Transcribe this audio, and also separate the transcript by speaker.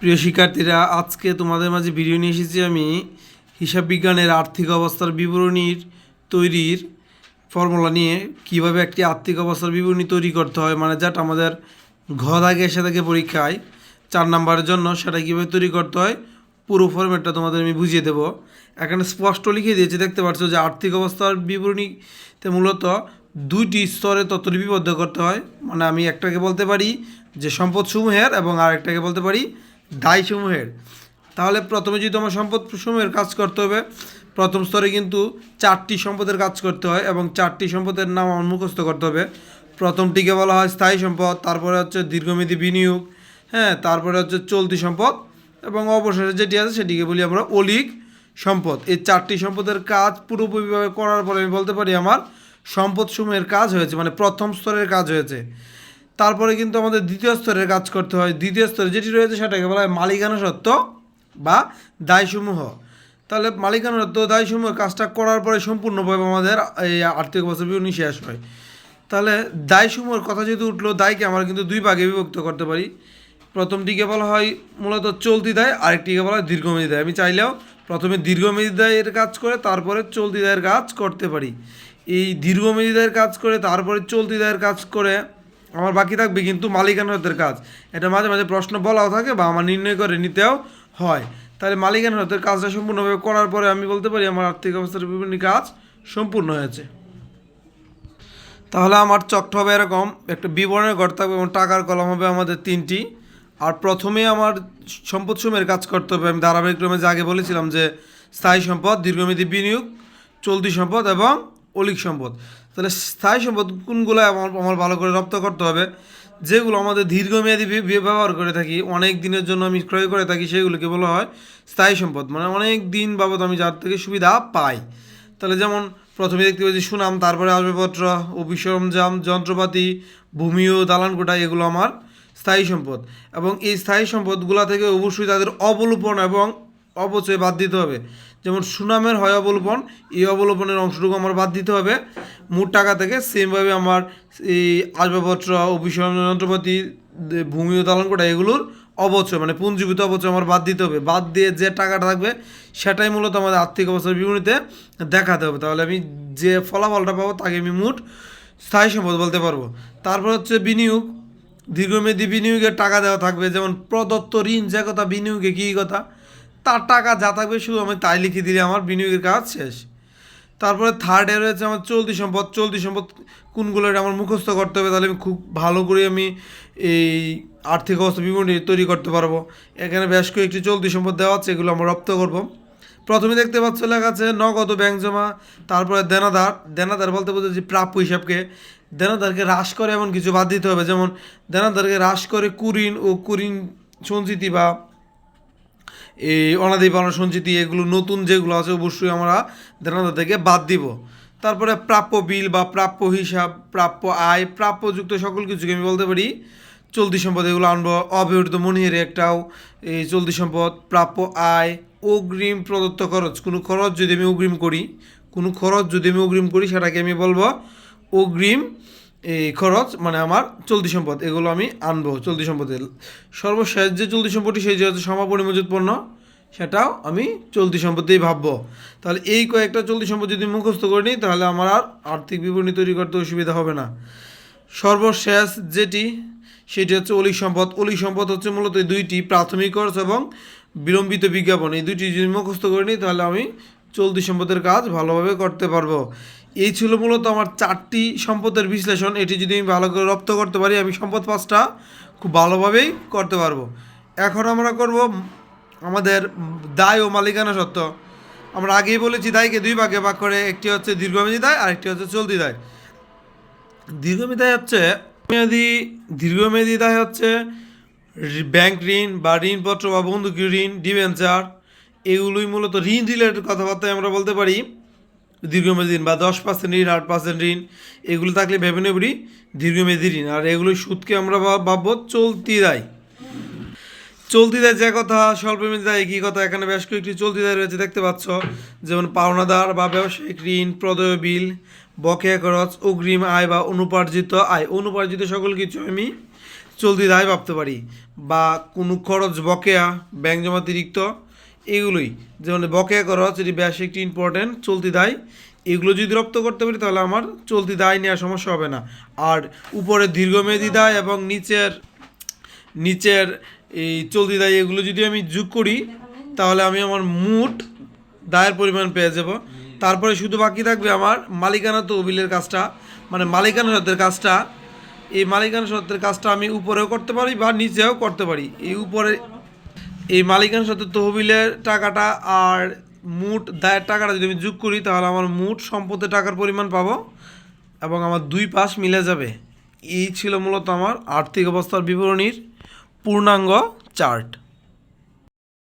Speaker 1: প্রিয় শিক্ষার্থীরা, আজকে তোমাদের মাঝে ভিডিও নিয়ে এসেছি আমি হিসাব বিজ্ঞানের আর্থিক অবস্থার বিবরণীর তৈরির ফর্মুলা নিয়ে, কীভাবে একটি আর্থিক অবস্থার বিবরণী তৈরি করতে হয় মানে যেটা আমাদের ঘ দাগে এসে থাকে পরীক্ষায়, চার নাম্বারের জন্য সেটা কীভাবে তৈরি করতে হয়, পুরো ফর্মেটটা তোমাদের আমি বুঝিয়ে দেবো। এখানে স্পষ্ট লিখে দিয়েছি, দেখতে পাচ্ছ যে আর্থিক অবস্থার বিবরণীতে মূলত দুইটি স্তরে তথ্য লিপিবদ্ধ করতে হয় মানে আমি একটাকে বলতে পারি যে সম্পদসমূহের এবং আরেকটাকে বলতে পারি দায়সমূহের। তাহলে প্রথমে যদি আমার সম্পদ সমূহের কাজ করতে হবে, প্রথম স্তরে কিন্তু চারটি সম্পদের কাজ করতে হয় এবং চারটি সম্পদের নাম মুখস্থ করতে হবে। প্রথমটিকে বলা হয় স্থায়ী সম্পদ, তারপরে হচ্ছে দীর্ঘমেয়াদী বিনিয়োগ হ্যাঁ তারপরে হচ্ছে চলতি সম্পদ এবং অবশেষে যেটি আছে সেটিকে বলি আমরা অলিক সম্পদ। এই চারটি সম্পদের কাজ পুরোপুরিভাবে করার পরে আমি বলতে পারি আমার সম্পদসমূহের কাজ হয়েছে মানে প্রথম স্তরের কাজ হয়েছে। তারপরে কিন্তু আমাদের দ্বিতীয় স্তরের কাজ করতে হয়। দ্বিতীয় স্তরে যেটি রয়েছে সেটাকে বলা হয় মালিকানা সত্ত্ব বা দায়সমূহ। তাহলে মালিকানা সত্ত্ব দায়সমূহের কাজটা করার পরে সম্পূর্ণভাবে আমাদের এই আর্থিক অবস্থা বিবরণী শেষ হয় তাহলে দায়সমূহের কথা যেহেতু উঠল, দায়কে আমরা কিন্তু দুই ভাগে বিভক্ত করতে পারি। প্রথমটিকে বলা হয় মূলত চলতি দায়, আরেকটিকে বলা হয় দীর্ঘমেয়াদী দায়। আমি চাইলেও প্রথমে দীর্ঘমেয়াদী দায়ের কাজ করে তারপরে চলতি দায়ের কাজ করতে পারি। এই দীর্ঘমেয়াদী দায়ের কাজ করে তারপরে চলতি দায়ের কাজ করে আমার বাকি থাকবে কিন্তু মালিকানাতের কাজ। এটা মাঝে মাঝে প্রশ্ন বলাও থাকে বা আমার নির্ণয় করে নিতেও হয়। তাহলে মালিকানাতের কাজটা সম্পূর্ণভাবে করার পরে আমি বলতে পারি আমার আর্থিক অবস্থার বিভিন্ন কাজ সম্পূর্ণ হয়েছে। তাহলে আমার চকটা হবে এরকম, একটা বিবরণের ঘর থাকবে এবং টাকার কলম হবে আমাদের তিনটি। আর প্রথমে আমার সম্পদ সময়ের কাজ করতে হবে। আমি ধারাবাহিকক্রমে যে আগে বলেছিলাম যে স্থায়ী সম্পদ, দীর্ঘমেয়াদী বিনিয়োগ, চলতি সম্পদ এবং অলিক সম্পদ। তাহলে স্থায়ী সম্পদ কোনগুলো আমার আমার ভালো করে রপ্ত করতে হবে? যেগুলো আমাদের দীর্ঘমেয়াদী ব্যবহার করে থাকি, অনেক দিনের জন্য আমি ক্রয় করে থাকি, সেগুলোকে বলা হয় স্থায়ী সম্পদ। মানে অনেক দিন বাবদ আমি যার থেকে সুবিধা পাই। তাহলে যেমন প্রথমে দেখতে পাচ্ছি সুনাম, তারপরে আসবাবপত্র অফিস সরঞ্জাম যন্ত্রপাতি ভূমি ও দালান কোটা, এগুলো আমার স্থায়ী সম্পদ। এবং এই স্থায়ী সম্পদগুলো থেকে অবশ্যই তাদের অবলোপন এবং অপচয় বাদ দিতে হবে। যেমন সুনামের হয় অবলোপন, এই অবলোপনের অংশটুকু আমার বাদ দিতে হবে। মোট টাকা থেকে সেমভাবে আমার এই আসবাবপত্র অফিস যন্ত্রপাতি ভূমি ও দালান কোটা এগুলোর অবচয় মানে পুঞ্জীবিত অবচয় আমার বাদ দিতে হবে। বাদ দিয়ে যে টাকাটা থাকবে, সেটাই মূলত আমাদের আর্থিক অবস্থার বিবরণীতে দেখাতে হবে। তাহলে আমি যে ফলাফলটা পাবো তাকে আমি মোট স্থায়ী সম্পদ বলতে পারব। তারপর হচ্ছে বিনিয়োগ। দীর্ঘমেয়াদী বিনিয়োগের টাকা দেওয়া থাকবে, যেমন প্রদত্ত ঋণ, যে কথা, বিনিয়োগে কী কথা? তার টাকা যা থাকবে শুধু আমি তাই লিখে দিলে আমার বিনিয়োগের কাজ শেষ। তারপরে থার্ডে রয়েছে আমার চলতি সম্পদ। চলতি সম্পদ কোনগুলো এটা আমার মুখস্থ করতে হবে, তাহলে আমি খুব ভালো করে আমি এই আর্থিক অবস্থা বিবরণী তৈরি করতে পারব। এখানে বেশ কয়েকটি চলতি সম্পদ দেওয়া আছে, এগুলো আমরা রপ্ত করব। প্রথমে দেখতে পাচ্ছ লেখা আছে, নগদ ব্যাংক জমা, তারপরে দেনাদার। দেনাদার বলতে বলতে যে প্রাপ্য হিসাবকে। দেনাদারকে হ্রাস করে এমন কিছু বাদ দিতে হবে, যেমন দেনাদারকে হ্রাস করে কুরিন ও কুরিন সঞ্চিতি বা এই অনাদি পালন সঞ্চিতি, এগুলো নতুন যেগুলো আছে, অবশ্যই আমরা দেনাদার থেকে বাদ দিব। তারপরে প্রাপ্য বিল বা প্রাপ্য হিসাব, প্রাপ্য আয়, প্রাপ্যযুক্ত সকল কিছুকে আমি বলতে পারি, চলতি সম্পদ এগুলো আনব। অব্যবহৃত মনিহারি একটাও, এই চলতি সম্পদ, প্রাপ্য আয়, অগ্রিম প্রদত্ত খরচ। কোনো খরচ যদি আমি অগ্রিম করি, কোনো খরচ যদি আমি অগ্রিম করি, সেটাকে আমি বলব অগ্রিম এই খরচ মানে আমার চলতি সম্পদ, এগুলো আমি আনব চলতি সম্পদের সর্বশেষ যে চলতি সম্পদটি, সেই যে হচ্ছে সমাপনী মজুত পণ্য, সেটাও আমি চলতি সম্পদেই ভাববো। তাহলে এই কয়েকটা চলতি সম্পদ যদি মুখস্থ করে নিই, তাহলে আমার আর আর্থিক বিবরণী তৈরি করতে অসুবিধা হবে না। সর্বশেষ যেটি, সেটি হচ্ছে অলিক সম্পদ। অলিক সম্পদ হচ্ছে মূলত দুইটি, প্রাথমিক খরচ এবং বিলম্বিত বিজ্ঞাপন। এই দুইটি যদি মুখস্থ করে নিই, তাহলে আমি চলতি সম্পদের কাজ ভালোভাবে করতে পারব। এই ছিল মূলত আমার চারটি সম্পদের বিশ্লেষণ। এটি যদি আমি ভালো করে রপ্ত করতে পারি, আমি সম্পদ পাঁচটা খুব ভালোভাবেই করতে পারব। এখন আমরা করব আমাদের দায় ও মালিকানা সত্ত্ব আমরা আগেই বলেছি দায়কে দুই ভাগে ভাগ করে, একটি হচ্ছে দীর্ঘমেয়াদী দায় আর একটি হচ্ছে চলতি দায়। দীর্ঘমেয়াদী দায় হচ্ছে মেয়াদী, দীর্ঘমেয়াদী দায় হচ্ছে ব্যাংক ঋণ বা ঋণপত্র বা বন্ধুকি ঋণ, ডিভেঞ্চার। এগুলোই মূলত ঋণ রিলেটেড কথাবার্তায় আমরা বলতে পারি। দীর্ঘমেয়াদী ঋণ বা দশ পার্সেন্ট ঋণ, আট পার্সেন্ট ঋণ, এগুলো থাকলে ভেবে নেবরি দীর্ঘমেয়াদী ঋণ। আর এগুলোর সুদকে আমরা ভাব- ভাববো চলতি দায়। চলতি দায় যে কথা, স্বল্পমেয়াদী দেয় কী কথা, এখানে বেশ কয়েকটি চলতি দায় রয়েছে, দেখতে পাচ্ছ। যেমন পাওনাদার বা ব্যবসায়িক ঋণ, প্রদয় বিল, বকেয়া খরচ, অগ্রিম আয় বা অনুপার্জিত আয়। অনুপার্জিত সকল কিছু আমি চলতি দায় ভাবতে পারি। বা কোনো খরচ বকেয়া, ব্যাংক জমাতিরিক্ত এগুলোই। যেমন বকেয়া খরচ এটি বেশ একটি ইম্পর্টেন্ট চলতি দায়, এগুলো যদি রপ্ত করতে পারি, তাহলে আমার চলতি দায় নেওয়ার সমস্যা হবে না। আর উপরে দীর্ঘমেয়াদী দায় এবং নিচের নিচের এই চলতি দায়, এগুলো যদি আমি যোগ করি, তাহলে আমি আমার মোট দায়ের পরিমাণ পেয়ে যাব। তারপরে শুধু বাকি থাকবে আমার মালিকানা তহবিলের কাজটা মানে মালিকানা সত্ত্বের কাজটা। এই মালিকানা সত্ত্বের কাজটা আমি উপরেও করতে পারি বা নিচেও করতে পারি। এই উপরে এই মালিকানা সত্ত্বে তহবিলের টাকাটা আর মোট দায়ের টাকাটা যদি আমি যোগ করি, তাহলে আমার মোট সম্পদে টাকার পরিমাণ পাবো এবং আমার দুই পাশ মিলে যাবে। এই ছিল মূলত আমার আর্থিক অবস্থার বিবরণীর পূর্ণাঙ্গ চার্ট।